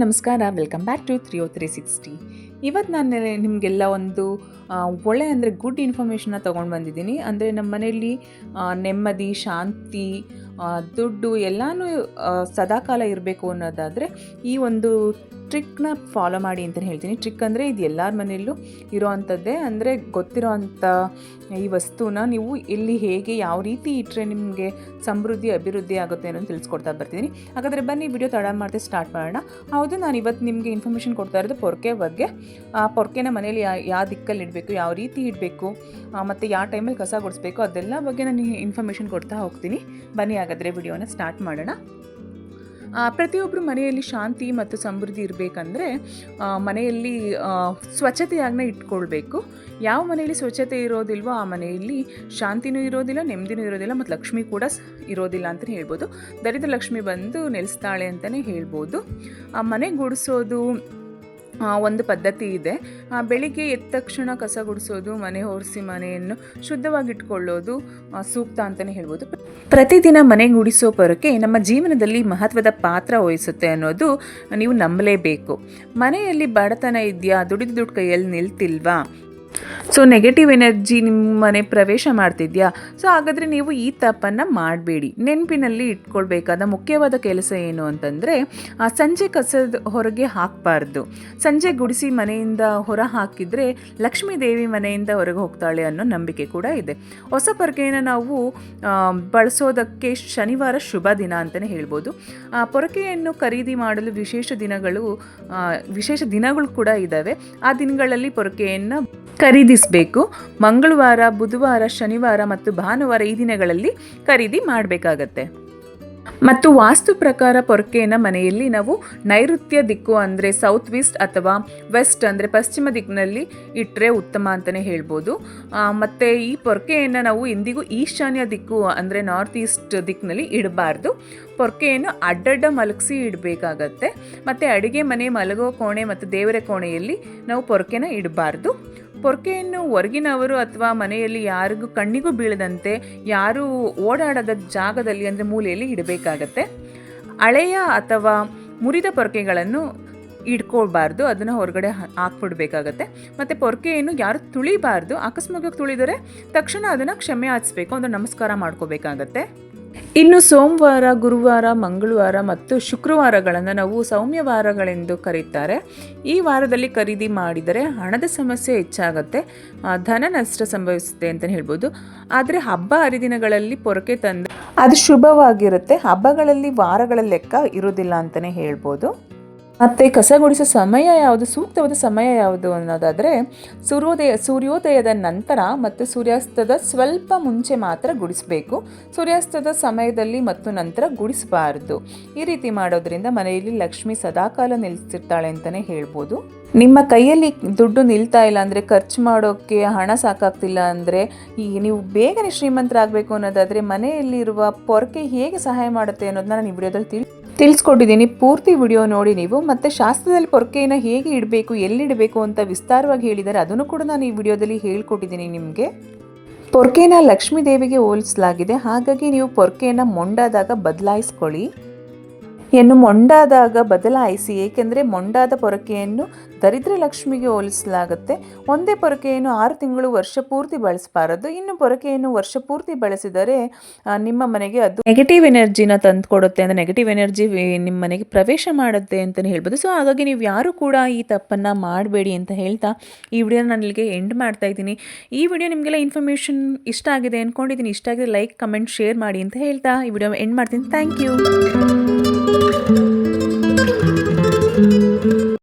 ನಮಸ್ಕಾರ. Welcome back to three O three sixty ಇವತ್ತು ನಾನು ನಿಮಗೆಲ್ಲ ಒಂದು ಒಳ್ಳೆ ಅಂದರೆ ಗುಡ್ ಇನ್ಫಾರ್ಮೇಷನ್ನ ತೊಗೊಂಡು ಬಂದಿದ್ದೀನಿ. ಅಂದರೆ ನಮ್ಮ ಮನೆಯಲ್ಲಿ ನೆಮ್ಮದಿ, ಶಾಂತಿ ದುಡ್ಡು ಎಲ್ಲನೂ ಸದಾಕಾಲ ಇರಬೇಕು ಅನ್ನೋದಾದರೆ ಈ ಒಂದು ಟ್ರಿಕ್ನ ಫಾಲೋ ಮಾಡಿ ಅಂತಲೇ ಹೇಳ್ತೀನಿ. ಟ್ರಿಕ್ ಅಂದರೆ ಇದು ಎಲ್ಲರ ಮನೆಯಲ್ಲೂ ಇರೋವಂಥದ್ದೇ ಅಂದರೆ ಗೊತ್ತಿರೋ ಅಂಥ ಈ ವಸ್ತುನ ನೀವು ಎಲ್ಲಿ ಹೇಗೆ ಯಾವ ರೀತಿ ಇಟ್ಟರೆ ನಿಮಗೆ ಸಮೃದ್ಧಿ, ಅಭಿವೃದ್ಧಿ ಆಗುತ್ತೆ ಅನ್ನೋದು ತಿಳಿಸ್ಕೊಡ್ತಾ ಬರ್ತೀನಿ ಹಾಗಾದರೆ ಬನ್ನಿ ವಿಡಿಯೋ ತಡ ಮಾಡ್ತೇವೆ ಸ್ಟಾರ್ಟ್ ಮಾಡೋಣ. ಹೌದು, ನಾನು ಇವತ್ತು ನಿಮಗೆ ಇನ್ಫಾರ್ಮೇಷನ್ ಕೊಡ್ತಾ ಇರೋದು ಪೊರ್ಕೆ ಬಗ್ಗೆ. ಆ, ಪೊರ್ಕೆನ ಮನೇಲಿ ಯಾ, ಯಾವ ದಿಕ್ಕಲ್ಲಿ ಇಡಬೇಕು, ಯಾವ ರೀತಿ ಇಡಬೇಕು ಮತ್ತು ಯಾವ ಟೈಮಲ್ಲಿ ಕಸ ಗುಡಿಸ್ಬೇಕು, ಅದೆಲ್ಲ ಬಗ್ಗೆ ನಾನು ಇನ್ಫಾರ್ಮೇಷನ್ ಕೊಡ್ತಾ ಹೋಗ್ತೀನಿ. ಬನ್ನಿ ಹಾಗಾದರೆ ವಿಡಿಯೋನ ಸ್ಟಾರ್ಟ್ ಮಾಡೋಣ. ಪ್ರತಿಯೊಬ್ಬರು ಮನೆಯಲ್ಲಿ ಶಾಂತಿ ಮತ್ತು ಸಮೃದ್ಧಿ ಇರಬೇಕಂದ್ರೆ ಮನೆಯಲ್ಲಿ ಸ್ವಚ್ಛತೆಯಾಗನೇ ಇಟ್ಕೊಳ್ಬೇಕು. ಯಾವ ಮನೆಯಲ್ಲಿ ಸ್ವಚ್ಛತೆ ಇರೋದಿಲ್ವೋ ಆ ಮನೆಯಲ್ಲಿ ಶಾಂತಿನೂ ಇರೋದಿಲ್ಲ, ನೆಮ್ಮದಿನೂ ಇರೋದಿಲ್ಲ ಮತ್ತು ಲಕ್ಷ್ಮಿ ಕೂಡ ಇರೋದಿಲ್ಲ ಅಂತಲೇ ಹೇಳ್ಬೋದು. ದರಿದ್ರ ಲಕ್ಷ್ಮಿ ಬಂದು ನೆಲೆಸ್ತಾಳೆ ಅಂತಲೇ ಹೇಳ್ಬೋದು. ಆ, ಮನೆ ಗುಡಿಸೋದು ಒಂದು ಪದ್ಧತಿ ಇದೆ. ಬೆಳಿಗ್ಗೆ ಎದ್ದ ತಕ್ಷಣ ಕಸ ಗುಡಿಸೋದು, ಮನೆ ಒರೆಸಿ ಮನೆಯನ್ನು ಶುದ್ಧವಾಗಿಟ್ಕೊಳ್ಳೋದು ಸೂಕ್ತ ಅಂತಲೇ ಹೇಳ್ಬೋದು. ಪ್ರತಿದಿನ ಮನೆ ಗುಡಿಸೋ ಪೊರಕೆ ನಮ್ಮ ಜೀವನದಲ್ಲಿ ಮಹತ್ವದ ಪಾತ್ರ ವಹಿಸುತ್ತೆ ಅನ್ನೋದು ನೀವು ನಂಬಲೇಬೇಕು. ಮನೆಯಲ್ಲಿ ಬಡತನ ಇದೆಯಾ, ದುಡಿದು ದುಡ್ಡು ಕೈಯಲ್ಲಿ ನಿಲ್ತಿಲ್ವಾ? ಸೊ ನೆಗೆಟಿವ್ ಎನರ್ಜಿ ನಿಮ್ಮ ಮನೆ ಪ್ರವೇಶ ಮಾಡ್ತಿದ್ಯಾ? ಸೊ ಹಾಗಾದರೆ ನೀವು ಈ ತಪ್ಪನ್ನು ಮಾಡಬೇಡಿ. ನೆನಪಿನಲ್ಲಿ ಇಟ್ಕೊಳ್ಬೇಕಾದ ಮುಖ್ಯವಾದ ಕೆಲಸ ಏನು ಅಂತಂದರೆ ಸಂಜೆ ಕಸದ ಹೊರಗೆ ಹಾಕಬಾರ್ದು. ಸಂಜೆ ಗುಡಿಸಿ ಮನೆಯಿಂದ ಹೊರ ಹಾಕಿದರೆ ಲಕ್ಷ್ಮೀ ದೇವಿ ಮನೆಯಿಂದ ಹೊರಗೆ ಹೋಗ್ತಾಳೆ ಅನ್ನೋ ನಂಬಿಕೆ ಕೂಡ ಇದೆ. ಹೊಸ ಪೊರಕೆಯನ್ನು ನಾವು ಬಳಸೋದಕ್ಕೆ ಶನಿವಾರ ಶುಭ ದಿನ ಅಂತಲೇ ಹೇಳ್ಬೋದು. ಆ, ಪೊರಕೆಯನ್ನು ಖರೀದಿ ಮಾಡಲು ವಿಶೇಷ ದಿನಗಳು ವಿಶೇಷ ದಿನಗಳು ಕೂಡ ಇದ್ದಾವೆ ಆ ದಿನಗಳಲ್ಲಿ ಪೊರಕೆಯನ್ನು ಖರೀದಿಸಬೇಕು. ಮಂಗಳವಾರ, ಬುಧವಾರ, ಶನಿವಾರ ಮತ್ತು ಭಾನುವಾರ ಈ ದಿನಗಳಲ್ಲಿ ಖರೀದಿ ಮಾಡಬೇಕಾಗತ್ತೆ. ಮತ್ತು ವಾಸ್ತು ಪ್ರಕಾರ ಪೊರಕೆಯನ್ನು ಮನೆಯಲ್ಲಿ ನಾವು ನೈಋತ್ಯ ದಿಕ್ಕು ಅಂದರೆ ಸೌತ್ ವೀಸ್ಟ್ ಅಥವಾ ವೆಸ್ಟ್ ಅಂದರೆ ಪಶ್ಚಿಮ ದಿಕ್ಕಿನಲ್ಲಿ ಇಟ್ಟರೆ ಉತ್ತಮ ಅಂತಲೇ ಹೇಳ್ಬೋದು. ಮತ್ತು ಈ ಪೊರಕೆಯನ್ನು ನಾವು ಇಂದಿಗೂ ಈಶಾನ್ಯ ದಿಕ್ಕು ಅಂದರೆ ನಾರ್ತ್ ಈಸ್ಟ್ ದಿಕ್ಕಿನಲ್ಲಿ ಇಡಬಾರ್ದು. ಪೊರಕೆಯನ್ನು ಅಡ್ಡಡ್ಡ ಮಲಗಿಸಿ ಇಡಬೇಕಾಗತ್ತೆ. ಮತ್ತು ಅಡುಗೆ ಮನೆ ಮಲಗೋ ಕೋಣೆ ಮತ್ತು ದೇವರ ಕೋಣೆಯಲ್ಲಿ ನಾವು ಪೊರಕೆನ ಇಡಬಾರ್ದು. ಪೊರಕೆಯನ್ನು ಹೊರಗಿನವರು ಅಥವಾ ಮನೆಯಲ್ಲಿ ಯಾರಿಗೂ ಕಣ್ಣಿಗೂ ಬೀಳದಂತೆ ಯಾರು ಓಡಾಡದ ಜಾಗದಲ್ಲಿ ಅಂದರೆ ಮೂಲೆಯಲ್ಲಿ ಇಡಬೇಕಾಗತ್ತೆ. ಹಳೆಯ ಅಥವಾ ಮುರಿದ ಪೊರ್ಕೆಗಳನ್ನು ಇಟ್ಕೊಳ್ಬಾರ್ದು ಅದನ್ನು ಹೊರಗಡೆ ಹಾಕ್ಬಿಡ್ಬೇಕಾಗತ್ತೆ. ಮತ್ತು ಪೊರ್ಕೆಯನ್ನು ಯಾರು ತುಳಿಬಾರ್ದು ಅಕಸ್ಮಾತ್ ತುಳಿದರೆ ತಕ್ಷಣ ಅದನ್ನು ಕ್ಷಮೆ ಹಾಕಿಸ್ಬೇಕು ಅಂದರೆ ನಮಸ್ಕಾರ ಮಾಡ್ಕೋಬೇಕಾಗತ್ತೆ. ಇನ್ನು ಸೋಮವಾರ, ಗುರುವಾರ, ಮಂಗಳವಾರ ಮತ್ತು ಶುಕ್ರವಾರಗಳನ್ನು ನಾವು ಸೌಮ್ಯವಾರಗಳೆಂದು ಕರೀತಾರೆ. ಈ ವಾರದಲ್ಲಿ ಖರೀದಿ ಮಾಡಿದರೆ ಹಣದ ಸಮಸ್ಯೆ ಹೆಚ್ಚಾಗುತ್ತೆ ಧನ ನಷ್ಟ ಸಂಭವಿಸುತ್ತೆ ಅಂತಲೇ ಹೇಳ್ಬೋದು. ಆದರೆ ಹಬ್ಬ ಹರಿದಿನಗಳಲ್ಲಿ ಪೊರಕೆ ತಂದು ಅದು ಶುಭವಾಗಿರುತ್ತೆ. ಹಬ್ಬಗಳಲ್ಲಿ ವಾರಗಳ ಲೆಕ್ಕ ಇರೋದಿಲ್ಲ ಅಂತಲೇ ಹೇಳ್ಬೋದು. ಮತ್ತು ಕಸ ಗುಡಿಸೋ ಸಮಯ ಯಾವುದು, ಸೂಕ್ತವಾದ ಸಮಯ ಯಾವುದು ಅನ್ನೋದಾದರೆ, ಸೂರ್ಯೋದಯ, ಸೂರ್ಯೋದಯದ ನಂತರ ಮತ್ತು ಸೂರ್ಯಾಸ್ತದ ಸ್ವಲ್ಪ ಮುಂಚೆ ಮಾತ್ರ ಗುಡಿಸಬೇಕು. ಸೂರ್ಯಾಸ್ತದ ಸಮಯದಲ್ಲಿ ಮತ್ತು ನಂತರ ಗುಡಿಸಬಾರ್ದು. ಈ ರೀತಿ ಮಾಡೋದ್ರಿಂದ ಮನೆಯಲ್ಲಿ ಲಕ್ಷ್ಮಿ ಸದಾಕಾಲ ನಿಲ್ಲಿಸಿರ್ತಾಳೆ ಅಂತಲೇ ಹೇಳ್ಬೋದು. ನಿಮ್ಮ ಕೈಯಲ್ಲಿ ದುಡ್ಡು ನಿಲ್ತಾ ಇಲ್ಲ ಅಂದರೆ, ಖರ್ಚು ಮಾಡೋಕ್ಕೆ ಹಣ ಸಾಕಾಗ್ತಿಲ್ಲ ಅಂದರೆ, ಈ ನೀವು ಬೇಗನೆ ಶ್ರೀಮಂತರಾಗಬೇಕು ಅನ್ನೋದಾದರೆ ಮನೆಯಲ್ಲಿರುವ ಪೊರಕೆ ಹೇಗೆ ಸಹಾಯ ಮಾಡುತ್ತೆ ಅನ್ನೋದನ್ನ ನಾನು ಈ ವಿಡಿಯೋದಲ್ಲಿ ತಿಳಿ ತಿಳಿಸ್ಕೊಟ್ಟಿದ್ದೀನಿ. ಪೂರ್ತಿ ವಿಡಿಯೋ ನೋಡಿ ನೀವು. ಮತ್ತು ಶಾಸ್ತ್ರದಲ್ಲಿ ಪೊರಕೆಯನ್ನು ಹೇಗೆ ಇಡಬೇಕು ಎಲ್ಲಿಡಬೇಕು ಅಂತ ವಿಸ್ತಾರವಾಗಿ ಹೇಳಿದ್ದಾರೆ ಅದನ್ನು ಕೂಡ ನಾನು ಈ ವಿಡಿಯೋದಲ್ಲಿ ಹೇಳ್ಕೊಟ್ಟಿದ್ದೀನಿ ನಿಮಗೆ. ಪೊರ್ಕೆನ ಲಕ್ಷ್ಮೀ ದೇವಿಗೆ ಹೋಲಿಸಲಾಗಿದೆ. ಹಾಗಾಗಿ ನೀವು ಪೊರ್ಕೆಯನ್ನು ಮೊಂಡಾದಾಗ ಬದಲಾಯಿಸ್ಕೊಳ್ಳಿ. ಇನ್ನು ಮೊಂಡಾದಾಗ ಬದಲಾಯಿಸಿ, ಏಕೆಂದರೆ ಮೊಂಡಾದ ಪೊರಕೆಯನ್ನು ದರಿದ್ರ ಲಕ್ಷ್ಮಿಗೆ ಹೋಲಿಸಲಾಗುತ್ತೆ. ಒಂದೇ ಪೊರಕೆಯನ್ನು ಆರು ತಿಂಗಳು ವರ್ಷ ಪೂರ್ತಿ ಬಳಸಬಾರದು. ಇನ್ನು ಪೊರಕೆಯನ್ನು ವರ್ಷ ಪೂರ್ತಿ ಬಳಸಿದರೆ ನಿಮ್ಮ ಮನೆಗೆ ಅದು ನೆಗೆಟಿವ್ ಎನರ್ಜಿನ ತಂದುಕೊಡುತ್ತೆ ಅಂದರೆ ನೆಗೆಟಿವ್ ಎನರ್ಜಿ ನಿಮ್ಮ ಮನೆಗೆ ಪ್ರವೇಶ ಮಾಡುತ್ತೆ ಅಂತಲೇ ಹೇಳ್ಬೋದು. ಸೊ ಹಾಗಾಗಿ ನೀವು ಯಾರು ಕೂಡ ಈ ತಪ್ಪನ್ನು ಮಾಡಬೇಡಿ ಅಂತ ಹೇಳ್ತಾ ಈ ವಿಡಿಯೋನ ನಾನು ಇಲ್ಲಿಗೆ ಎಂಡ್ ಮಾಡ್ತಾ ಇದ್ದೀನಿ. ಈ ವಿಡಿಯೋ ನಿಮಗೆಲ್ಲ ಇನ್ಫಾರ್ಮೇಷನ್ ಇಷ್ಟ ಆಗಿದೆ ಅಂದ್ಕೊಂಡಿದ್ದೀನಿ ಇಷ್ಟ ಆಗಿದೆ ಲೈಕ್ ಕಮೆಂಟ್ ಶೇರ್ ಮಾಡಿ ಅಂತ ಹೇಳ್ತಾ ಈ ವಿಡಿಯೋ ಎಂಡ್ ಮಾಡ್ತೀನಿ. Thank you thank you